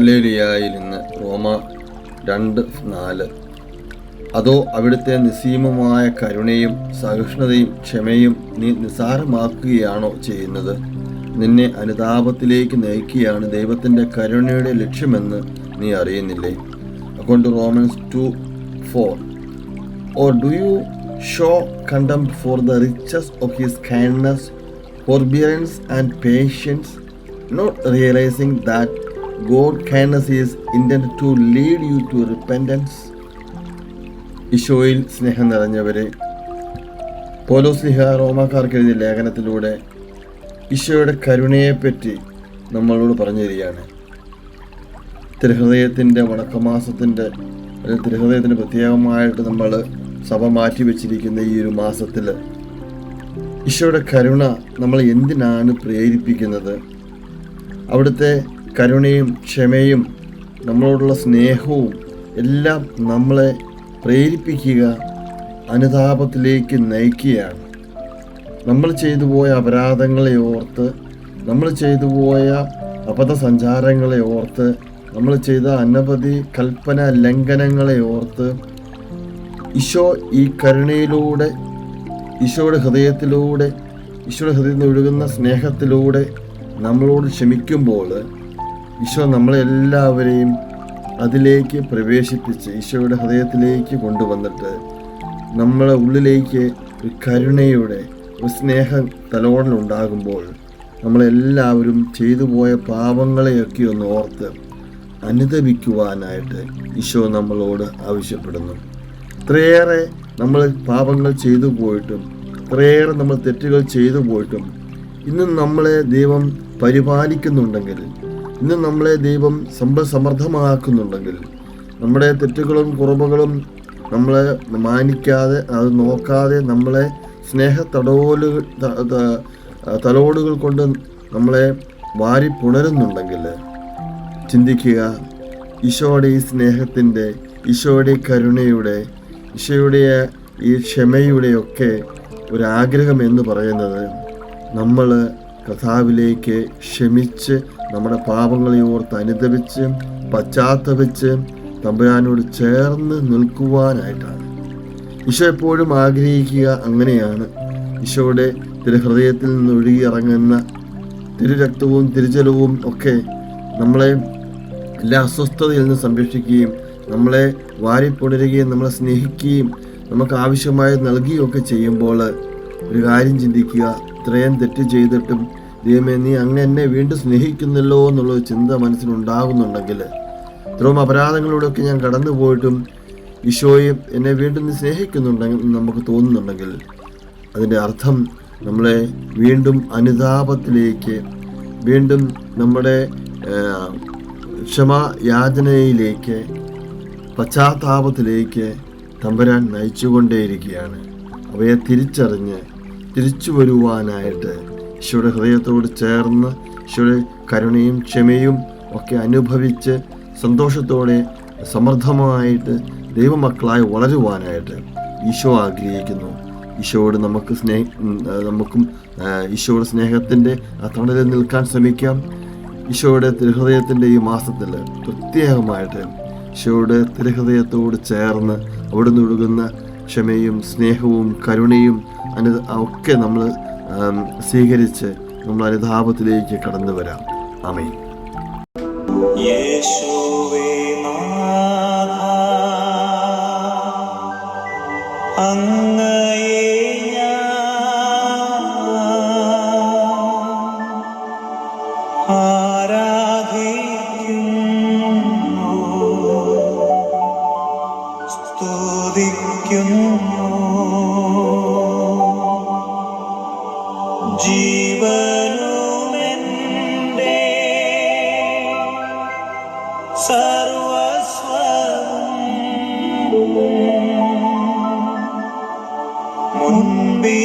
ഹല്ലേലിയായിൽ നിന്ന് റോമ രണ്ട് നാല്. അതോ അവിടുത്തെ നിസ്സീമമായ കരുണയും സഹിഷ്ണുതയും ക്ഷമയും നീ നിസാരമാക്കുകയാണോ ചെയ്യുന്നത്? നിന്നെ അനുതാപത്തിലേക്ക് നയിക്കുകയാണ് ദൈവത്തിന്റെ കരുണയുടെ ലക്ഷ്യമെന്ന് നീ അറിയുന്നില്ലേ? Account Romans two four or do you show contempt for the riches of his kindness forbearance and patience not realizing that God kindness is intended to lead you to repentance. ഈശോയിൽ സ്നേഹം നിറഞ്ഞവരെ പോലോസ്ലിഹ റോമാക്കാർക്ക് എഴുതിയ ലേഖനത്തിലൂടെ ഈശോയുടെ കരുണയെപ്പറ്റി നമ്മളോട് പറഞ്ഞു തരികയാണ് തിരുഹൃദയത്തിന്റെ വണക്കമാസത്തിന്റെ അല്ലെങ്കിൽ തിരുഹൃദയത്തിന് പ്രത്യേകമായിട്ട് നമ്മൾ സഭ മാറ്റി വെച്ചിരിക്കുന്ന ഈ ഒരു മാസത്തിൽ ഈശോയുടെ കരുണ നമ്മൾ എന്തിനാണ് പ്രേരിപ്പിക്കുന്നത് അവിടുത്തെ കരുണയും ക്ഷമയും നമ്മളോടുള്ള സ്നേഹവും എല്ലാം നമ്മളെ പ്രേരിപ്പിക്കുക അനുതാപത്തിലേക്ക് നയിക്കുകയാണ്. നമ്മൾ ചെയ്തു പോയ അപരാധങ്ങളെ ഓർത്ത് നമ്മൾ ചെയ്തു പോയ അബദ്ധസഞ്ചാരങ്ങളെ ഓർത്ത് നമ്മൾ ചെയ്ത അനവധി കൽപ്പന ലംഘനങ്ങളെ ഓർത്ത് ഈശോ ഈ കരുണയിലൂടെ ഈശോയുടെ ഹൃദയത്തിലൂടെ ഈശോയുടെ ഹൃദയത്തിൽ ഒഴുകുന്ന സ്നേഹത്തിലൂടെ നമ്മളോട് ക്ഷമിക്കുമ്പോൾ ഈശോ നമ്മളെല്ലാവരെയും അതിലേക്ക് പ്രവേശിപ്പിച്ച് ഈശോയുടെ ഹൃദയത്തിലേക്ക് കൊണ്ടുവന്നിട്ട് നമ്മളെ ഉള്ളിലേക്ക് ഒരു കരുണയുടെ ഒരു സ്നേഹം തലോടലുണ്ടാകുമ്പോൾ നമ്മളെല്ലാവരും ചെയ്തു പോയ പാപങ്ങളെയൊക്കെ ഒന്ന് ഓർത്ത് അനുദപിക്കുവാനായിട്ട് ഈശോ നമ്മളോട് ആവശ്യപ്പെടുന്നു. ഇത്രയേറെ നമ്മൾ പാപങ്ങൾ ചെയ്തു പോയിട്ടും ഇത്രയേറെ നമ്മൾ തെറ്റുകൾ ചെയ്തു പോയിട്ടും ഇന്നും നമ്മളെ ദൈവം പരിപാലിക്കുന്നുണ്ടെങ്കിൽ ഇന്നും നമ്മളെ ദൈവം സമ്പൽ സമൃദ്ധമാക്കുന്നുണ്ടെങ്കിൽ നമ്മുടെ തെറ്റുകളും കുറവുകളും നമ്മളെ മാനിക്കാതെ അത് നോക്കാതെ നമ്മളെ സ്നേഹ തടോലുകൾ ത- ത- തലോടുകൾ കൊണ്ട് നമ്മളെ വാരി പുണരുന്നുണ്ടെങ്കിൽ ചിന്തിക്കുക ഈശോയുടെ ഈ സ്നേഹത്തിന്റെ ഈശോയുടെ കരുണയുടെ ഈശോയുടെ ഈ ക്ഷമയുടെയൊക്കെ ഒരാഗ്രഹം എന്ന് പറയുന്നത് നമ്മൾ കഥാവിലേക്ക് ക്ഷമിച്ച് നമ്മുടെ പാപങ്ങളെ ഓർത്ത് അനുദപിച്ച് പശ്ചാത്തപിച്ച് തമ്പുരാനോട് ചേർന്ന് നിൽക്കുവാനായിട്ടാണ്. ഈശോ എപ്പോഴും ആഗ്രഹിക്കുക അങ്ങനെയാണ്. ഈശോയുടെ തിരുഹൃദയത്തിൽ നിന്ന് ഒഴുകിയിറങ്ങുന്ന തിരുരക്തവും തിരുജലവും ഒക്കെ നമ്മളെ എല്ലാ അസ്വസ്ഥതയിൽ നിന്ന് സംരക്ഷിക്കുകയും നമ്മളെ വാരിപ്പുണരുകയും നമ്മളെ സ്നേഹിക്കുകയും നമുക്ക് ആവശ്യമായി നൽകുകയും ഒക്കെ ചെയ്യുമ്പോൾ ഒരു കാര്യം ചിന്തിക്കുക ഇത്രയും തെറ്റ് ചെയ്തിട്ടും ദൈവമേ നീ അങ്ങനെ എന്നെ വീണ്ടും സ്നേഹിക്കുന്നല്ലോ എന്നുള്ള ചിന്ത മനസ്സിലുണ്ടാകുന്നുണ്ടെങ്കിൽ ഇത്രയും അപരാധങ്ങളിലൂടെയൊക്കെ ഞാൻ കടന്നു പോയിട്ടും ഈശോയും എന്നെ വീണ്ടും നീ സ്നേഹിക്കുന്നുണ്ടെങ്കിൽ നമുക്ക് തോന്നുന്നുണ്ടെങ്കിൽ അതിന്റെ അർത്ഥം നമ്മളെ വീണ്ടും അനുതാപത്തിലേക്ക് വീണ്ടും നമ്മുടെ ക്ഷമയാചനയിലേക്ക് പശ്ചാത്താപത്തിലേക്ക് തമ്പരാൻ നയിച്ചുകൊണ്ടേയിരിക്കുകയാണ്. അവയെ തിരിച്ചറിഞ്ഞ് തിരിച്ചു വരുവാനായിട്ട് ഈശോയുടെ ഹൃദയത്തോട് ചേർന്ന് ഈശോയുടെ കരുണയും ക്ഷമയും ഒക്കെ അനുഭവിച്ച് സന്തോഷത്തോടെ സമൃദ്ധമായിട്ട് ദൈവമക്കളായി വളരുവാനായിട്ട് ഈശോ ആഗ്രഹിക്കുന്നു. ഈശോയോട് നമുക്ക് സ്നേഹ നമുക്കും ഈശോയുടെ സ്നേഹത്തിന്റെ തണലിൽ നിൽക്കാൻ ശ്രമിക്കാം. ഈശോയുടെ തിരുഹൃദയത്തിന്റെ ഈ മാസത്തിൽ പ്രത്യേകമായിട്ട് ഈശോയുടെ തിരുഹൃദയത്തോട് ചേർന്ന് അവിടെ നിന്ന് ഒഴുകുന്ന ക്ഷമയും സ്നേഹവും കരുണയും അനു ഒക്കെ നമ്മൾ സ്വീകരിച്ച് നമ്മൾ അനുതാപത്തിലേക്ക് കടന്നു വരാം. അമേൻ ആരാധിക്കുന്നു സ്തുതിക്കുന്നു. ജീവനുമെന്റെ സർവസ്വവും മുൻപേ